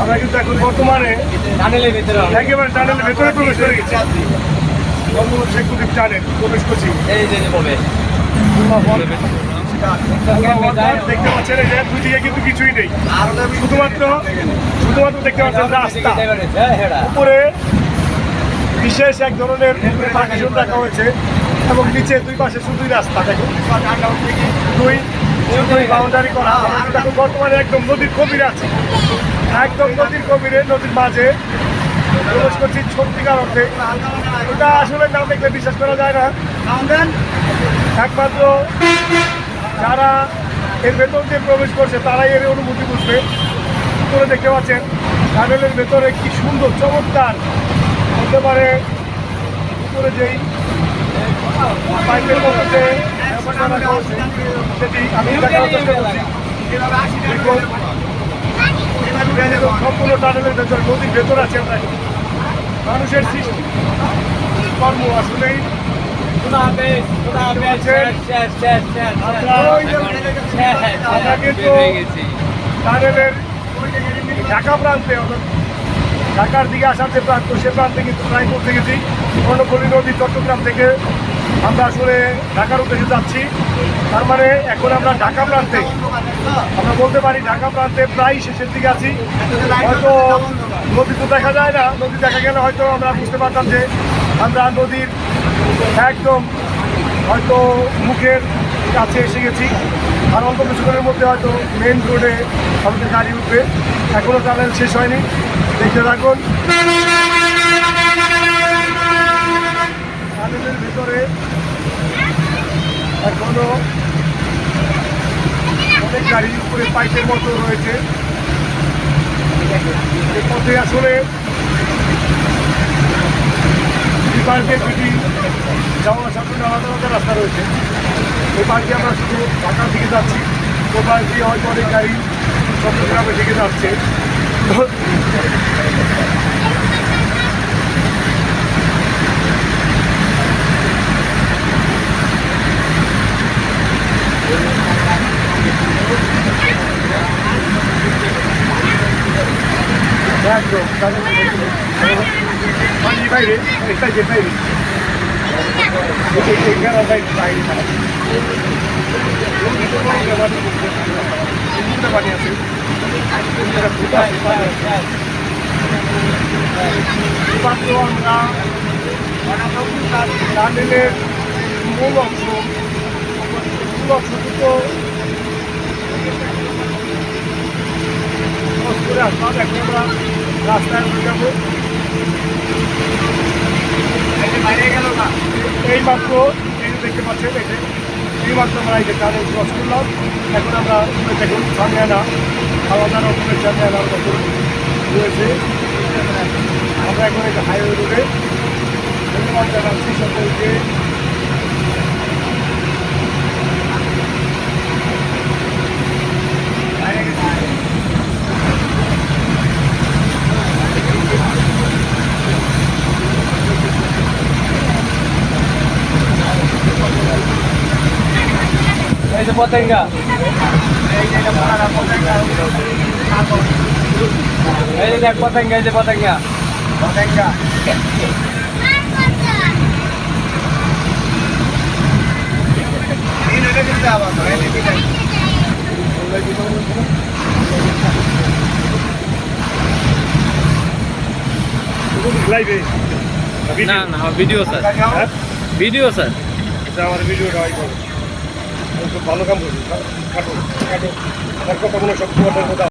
আমরা কিন্তু এখন বর্তমানে। একেবারে টানেলের ভেতরে প্রবেশ করে গেছি বঙ্গবন্ধু শেখ মুজিব টানেল প্রবেশ করছি এই যে যে প্রবেশ দেখতে কিন্তু কিছুই নেই। শুধুমাত্র শুধুমাত্র দেখতে রাস্তা। উপরে বিশেষ এক ধরনের রাখা হয়েছে এবং নিচে দুই পাশে শুধুই রাস্তা। দেখুন, দুই বাউন্ডারি করা। বর্তমানে একদম নদীর কবিরে আছে। একদম নদীর কবিরে নদীর মাঝে। প্রবেশ করছি সত্যিকার অর্থে। আসলে না দেখলে বিশ্বাস করা যায় না। একমাত্র যারা এর ভেতর দিয়ে প্রবেশ করছে, তারাই এর অনুভূতি বুঝবে। করে দেখতে পাচ্ছেন টানেলের ভেতরে কি সুন্দর, চমৎকার। হতে পারে উপরে যেই পাইপের মতো যে ব্যবস্থা রাখা সেটি আমি দেখার চেষ্টা করছি। সম্পূর্ণ টানেলের ভেতর, নদীর ভেতর আছে মানুষের সৃষ্টি। কর্ম আসলেই ঢাকা প্রান্তে ঢাকার দিকে আসার যে প্রান্ত সে প্রান্তে কিন্তু প্রায় পৌঁছে গেছি কর্ণফুলী নদী চট্টগ্রাম থেকে আমরা আসলে ঢাকার উদ্দেশ্যে যাচ্ছি তার মানে এখন আমরা ঢাকা প্রান্তে আমরা বলতে পারি ঢাকা প্রান্তে প্রায় শেষের দিকে আছি হয়তো নদী তো দেখা যায় না নদী দেখা গেলে হয়তো আমরা বুঝতে পারতাম যে আমরা নদীর একদম হয়তো মুখের কাছে এসে গেছি। আর অল্প কিছুক্ষণের মধ্যে হয়তো মেন রোডে আমাদের গাড়ি উঠবে। এখনও টানেল শেষ হয়নি। দেখতে থাকুন। টানেলের ভিতরে এখনও অনেক গাড়ির উপরে পাইপের মতো রয়েছে। পথে আসলে পার্কের দুটি যাওয়া আসার জন্য আলাদা আলাদা রাস্তা রয়েছে। এই পার্কে আমরা শুধু ঢাকার দিকে যাচ্ছি। ও পার্ক দিয়ে হয়তো অনেক গাড়ি চট্টগ্রামের দিকে যাচ্ছে একদম পানি বাইরে এটা যে বাইরে এখানে বাইরে বাইরে পানি আছে মাত্র আমরা টানেলের মূল অংশ মূল অংশ দুটো ক্রস করে আসলাম এখন আমরা রাস্তায় উঠে যাব। এই মাত্র এই দেখতে পাচ্ছেন যে এই মাত্র আমরা এই টানেল ক্রস করলাম এখন আমরা দেখুন জামিয়ানা আলাদা রকমের জামিয়ানার মতো রয়েছে। আমরা এখন যে হাইওয়ে রোডে ধন্যবাদ জানাচ্ছি সকলকে। এই যে পতেঙ্গা। এই যে দেখ পতেঙ্গা এই যে পতেঙ্গা। লাইভে না না ভিডিও স্যার ভিডিও স্যার আমার ভিডিওটা হয়। করো ভালো কাম করছি। কাটো কাটো তার কথা মনে সব কথা।